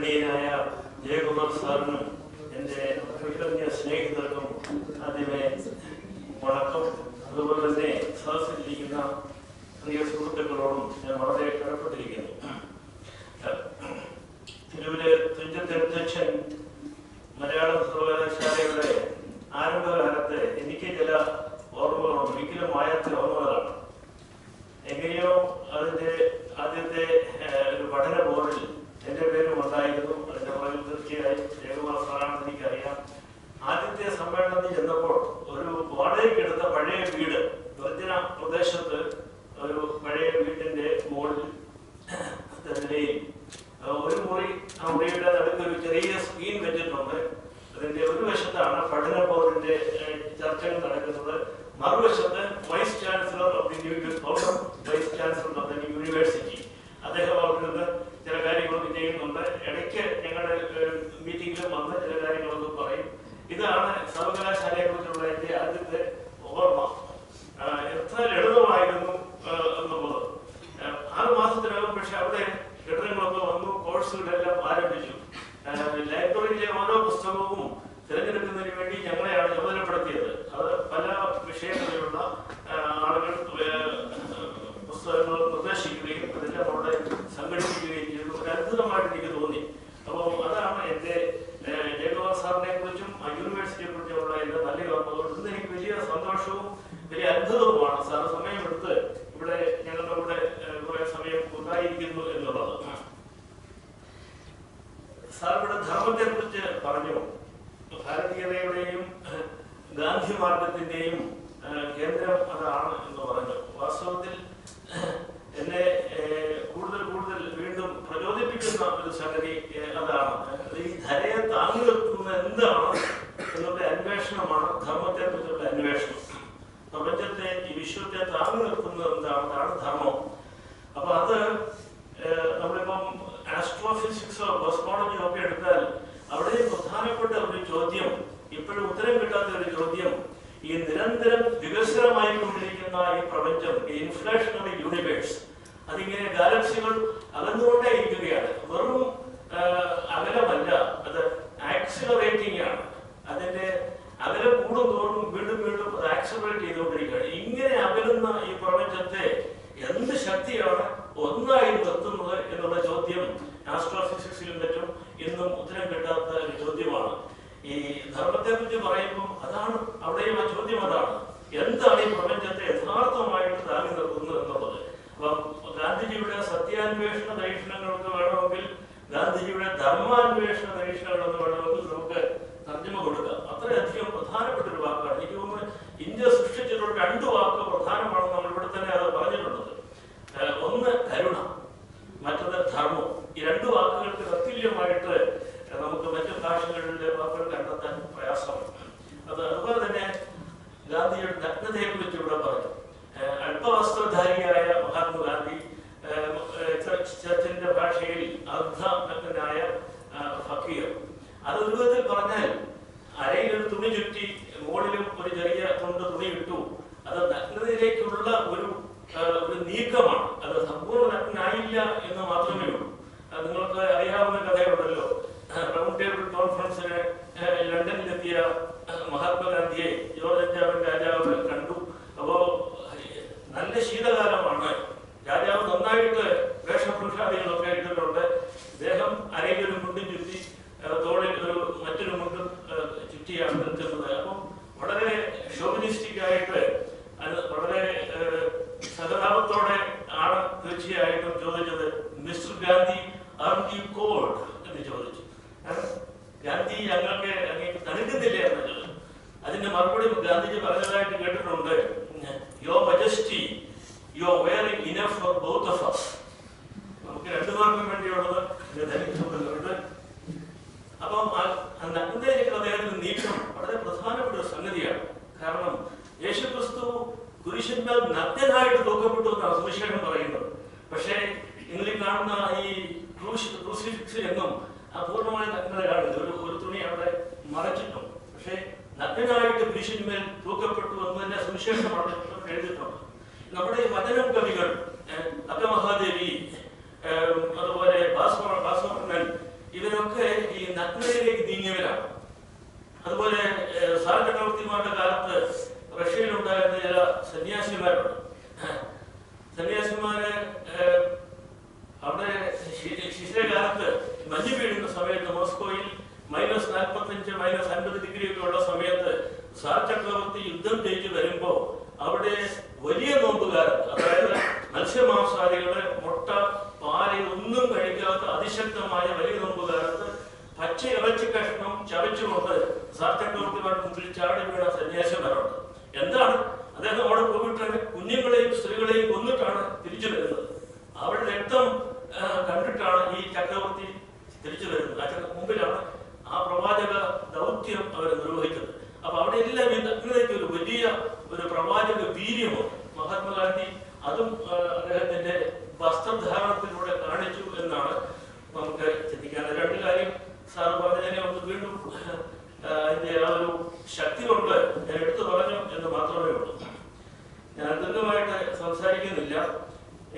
लेनाय जयगुणस्वर्ण cosmology of எடுத்த പറയുമ്പോൾ അതാണ് അവിടെയും ആ I've എന്ന ഇതിലേക്ക് അദ്ദേഹത്തിന് നീക്കണം വളരെ പ്രധാനപ്പെട്ട ഒരു സംഗതിയാണ്. കാരണം യേശുക്രിസ്തു കുരിശന്മാർ നഗ്നനായിട്ട് തൂക്കപ്പെട്ടു എന്നാണ് സുവിശേഷം പറയുന്നത്. തിരിച്ചു വരുന്നത്. അവരുടെ രക്തം കണ്ടിട്ടാണ് ഈ ചക്രവർത്തി തിരിച്ചു വരുന്നത്. ആ ചക്ര മുമ്പിലാണ് ആ പ്രവാചക ദൗത്യം അവർ നിർവഹിക്കുന്നത്.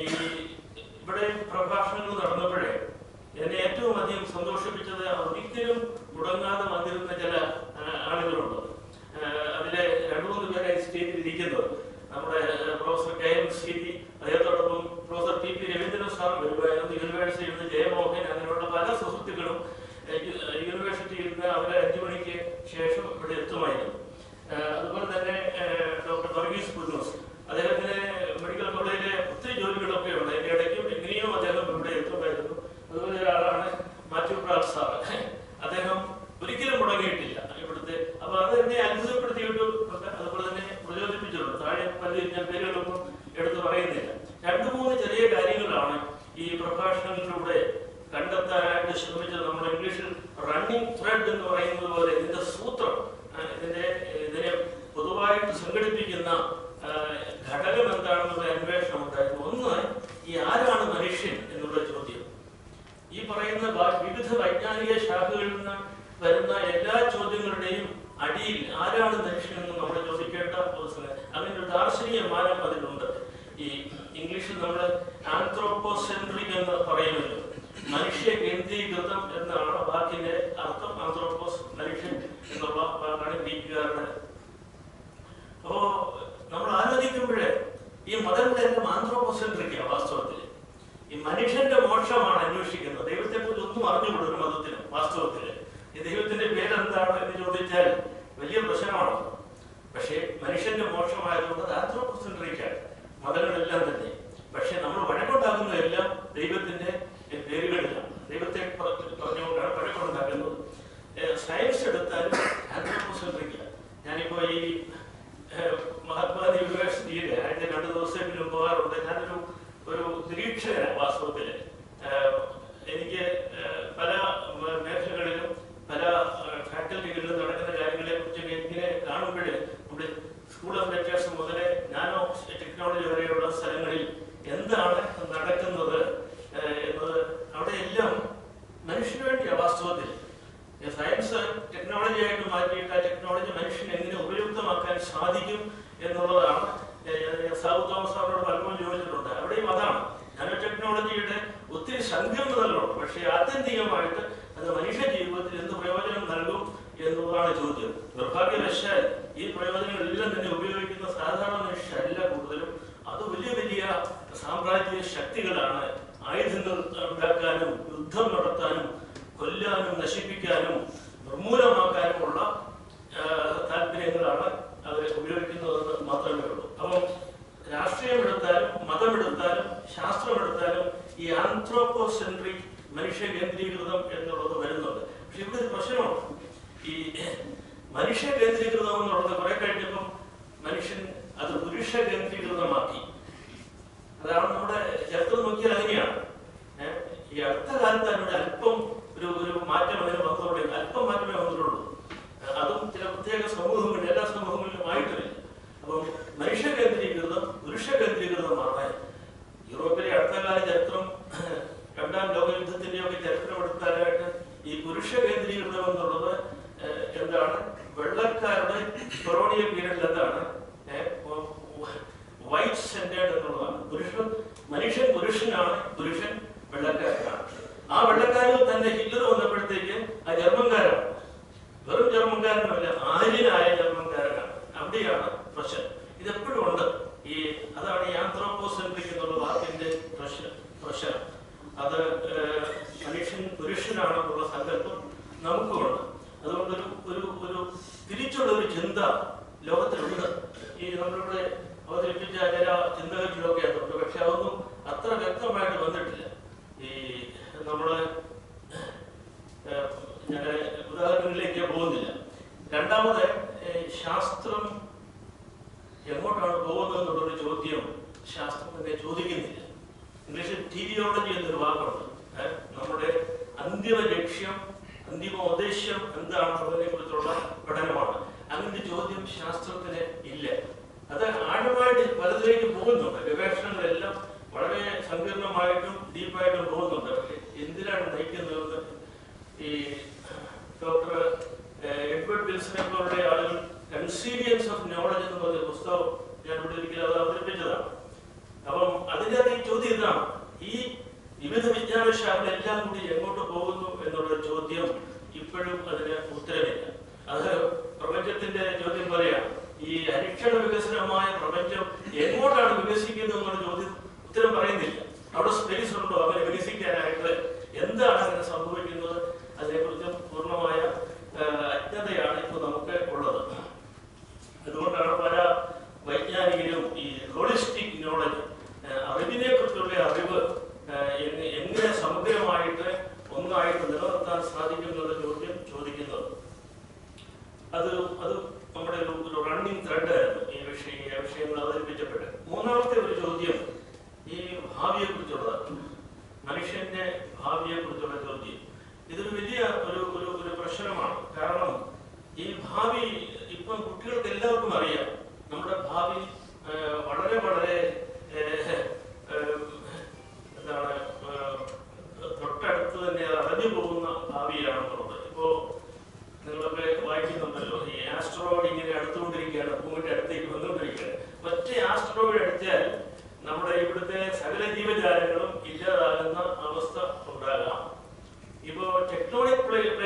ഈ ഇവിടെ പ്രഭാഷണങ്ങൾ നടന്നപ്പോഴേ എന്നെ ഏറ്റവും അധികം സന്തോഷിപ്പിച്ചത് ഒരിക്കലും മുടങ്ങാതെ വന്നിരുന്ന ചില ആളുകളുണ്ട്. തന്നെ അത്ഭുത semana, Padre സയൻസ് ടെക്നോളജി ആയിട്ട് മാറ്റിയിട്ട് ആ ടെക്നോളജി മനുഷ്യൻ എങ്ങനെ ഉപയുക്തമാക്കാൻ സാധിക്കും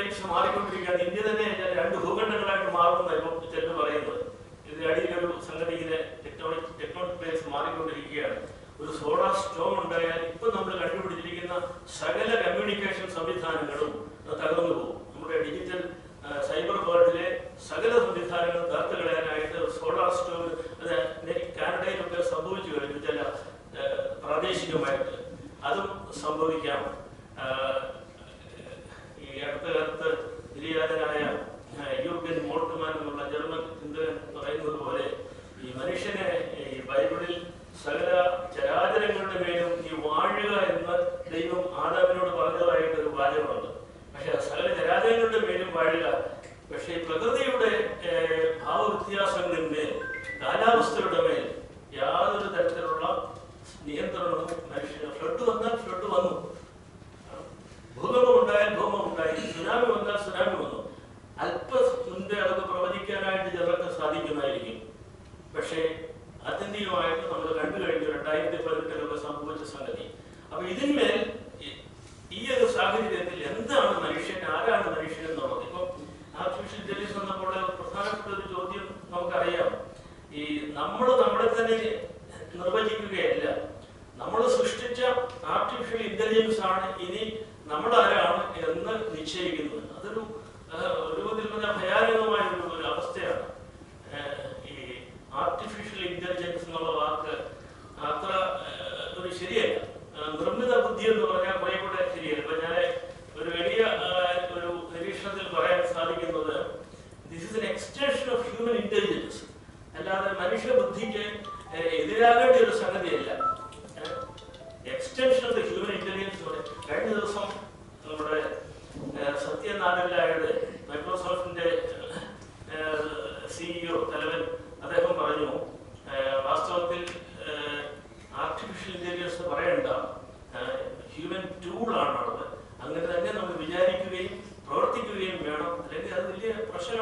ടെക്ടോണിക് മാറിക്കൊണ്ടിരിക്കുകയാണ്. ഇന്ത്യ തന്നെ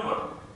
mano